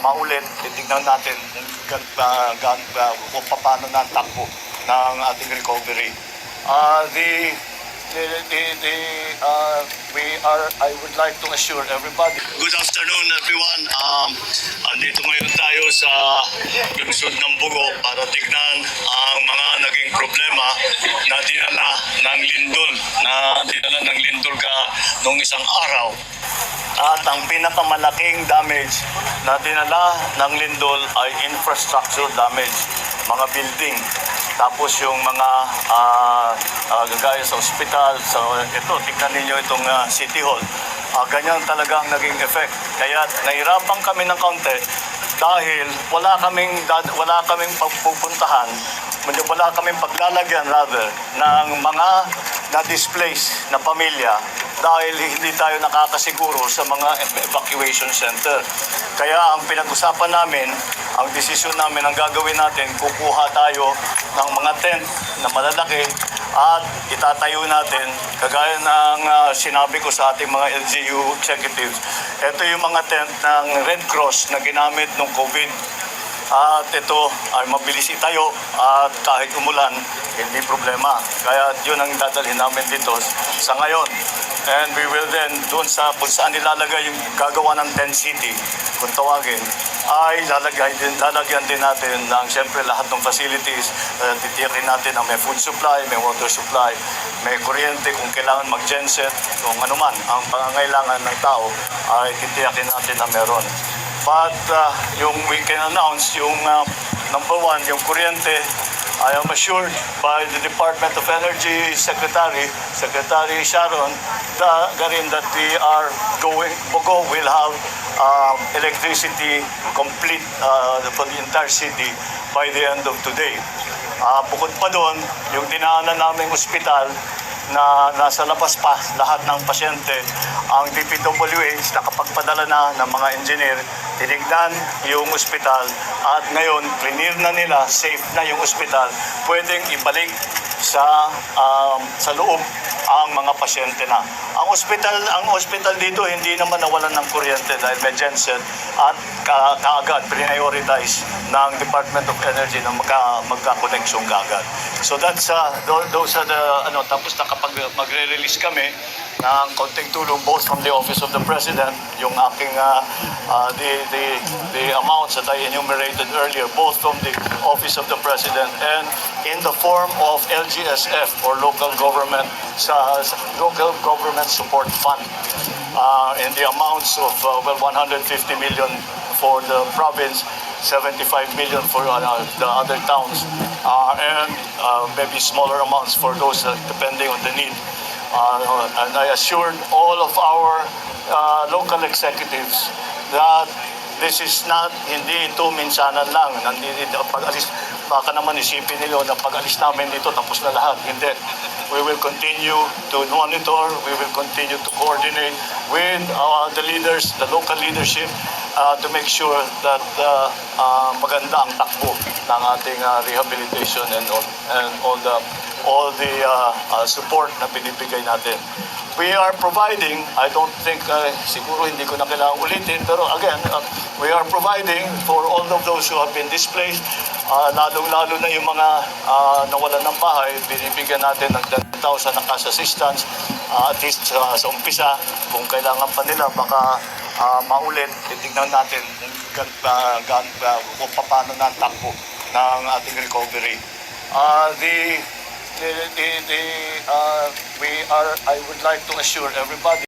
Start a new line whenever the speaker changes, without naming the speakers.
maulit, titignan natin kung, uh, uh, kung paano na takbo ng ating recovery. Uh, the, the, the, the, uh, we are, I would like to assure everybody. Good afternoon everyone. Um, andito ngayon tayo sa lungsod ng Bugo para tignan ang mga naging problema na dinala ng lindol, na dinala ng lindol ka nung isang araw. At ang pinakamalaking damage na dinala ng lindol ay infrastructure damage, mga building. Tapos yung mga ah, ah, gagaya sa ospital, sa ito, tignan ninyo itong ah, City Hall. Ah, ganyan talagang naging effect. Kaya nahirapan kami ng kaunti dahil wala kaming wala kaming pagpupuntahan, wala kaming paglalagyan rather ng mga na-displace na pamilya dahil hindi tayo nakakasiguro sa mga evacuation center. Kaya ang pinag-usapan namin, ang desisyon namin, ang gagawin natin, kukuha tayo ng mga tent na malalaki at itatayo natin, kagaya ng ah, sinabi ko sa ating mga LGU executives, ito yung mga tent ng Red Cross na ginamit nung COVID at ito ay mabilis itayo at kahit umulan, hindi problema. Kaya yun ang dadalhin namin dito sa ngayon. And we will then, doon sa kung saan nilalagay yung gagawa ng tent city, kung tawagin, ay lalagay din, lalagyan din natin ng siyempre lahat ng facilities. Uh, titiyakin natin na may food supply, may water supply, may kuryente kung kailangan mag-genset, kung ano man ang pangangailangan ng tao, ay titiyakin natin na meron. But uh, yung we can announce, yung uh, number one, yung kuryente, I am assured by the Department of Energy Secretary, Secretary Sharon, that, that we are going, Bogo will have um, electricity complete uh, for the entire city by the end of today. Ah, bukod pa doon, yung dinaanan naming ospital na nasa labas pa lahat ng pasyente, ang DPWH nakapagpadala na ng mga engineer, tinignan yung ospital at ngayon, clear na nila, safe na yung ospital, pwedeng ibalik sa um, sa loob ang mga pasyente na. Ang ospital, ang ospital dito hindi naman nawalan ng kuryente dahil may genset at ka, kaagad prioritize ng Department of Energy na magka, magka-connection kaagad. So that's uh, tho- those are the ano tapos nakapag magre-release kami ng konting tulong both from the Office of the President, yung aking uh, uh, the, the, the amounts that I enumerated earlier, both from the Office of the President and in the form of LGSF or Local Government sa, Local Government Support Fund. Uh, in the amounts of uh, well 150 million for the province 75 million for uh, the other towns. Uh, and uh, maybe smaller amounts for those uh, depending on the need uh, and I assured all of our uh, local executives that this is not, hindi ito minsanan lang. Nandito, pag-alis, baka naman isipin nila na pag-alis namin dito, tapos na lahat. Hindi. We will continue to monitor, we will continue to coordinate with uh, the leaders, the local leadership, uh, to make sure that uh, uh, maganda ang takbo ng ating uh, rehabilitation and all, and all the all the uh, uh, support na binibigay natin. We are providing, I don't think, uh, siguro hindi ko na kailangan ulitin, pero again, uh, we are providing for all of those who have been displaced, uh, lalong-lalo na yung mga uh, nawalan ng bahay, binibigyan natin ng 10,000 na cash assistance, uh, at least uh, sa umpisa, kung kailangan pa nila, baka uh, maulit, titignan natin kung, uh, gan- uh, kung paano na takbo ng ating recovery. Uh, the the, the, the, uh, we are, I would like to assure everybody